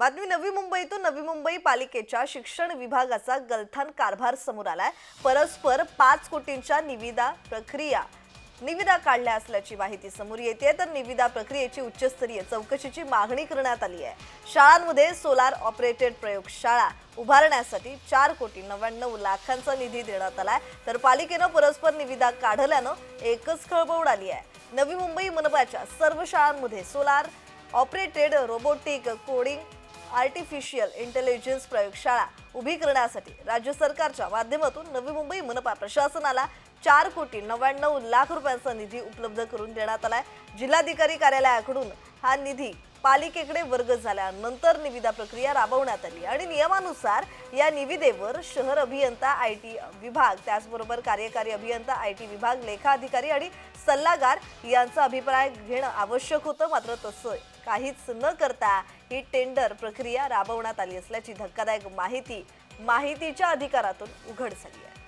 बातमी नवी मुंबईतून नवी मुंबई पालिकेच्या शिक्षण विभागाचा गलथान कारभार समोर आलाय. परस्पर पाच कोटींच्या निविदा प्रक्रिया निविदा काढल्या असल्याची माहिती समोर येते. तर निविदा प्रक्रियेची उच्चस्तरीय चौकशीची मागणी करण्यात आली आहे. शाळांमध्ये सोलार ऑपरेटेड प्रयोगशाळा उभारण्यासाठी चार कोटी नव्याण्णव लाखांचा निधी देण्यात आलाय. तर पालिकेनं परस्पर निविदा काढल्यानं एकच खळबळ उडाली आहे. नवी मुंबई मनपाच्या सर्व शाळांमध्ये solar operated robotic coding artificial intelligence प्रयोगशाळा उभी करण्यासाठी राज्य सरकारच्या माध्यमातून नवी मुंबई मनपा प्रशासनाला चार कोटी नव्याण्णव लाख रुपयांचा निधी उपलब्ध करून देण्यात आलाय. जिल्हाधिकारी कार्यालयाकडून हा निधी पालिकेकडे वर्ग झाल्यानंतर निविदा प्रक्रिया राबवण्यात आली आणि नियमानुसार या निविदेवर शहर अभियंता आय टी विभाग त्याचबरोबर कार्यकारी अभियंता आय टी विभाग लेखा अधिकारी आणि सल्लागार यांचा अभिप्राय घेणं आवश्यक होतं मात्र तसं काहीच न करता ही टेंडर प्रक्रिया राबवण्यात आली असल्याची धक्कादायक माहिती माहितीच्या अधिकारातून उघड झाली आहे.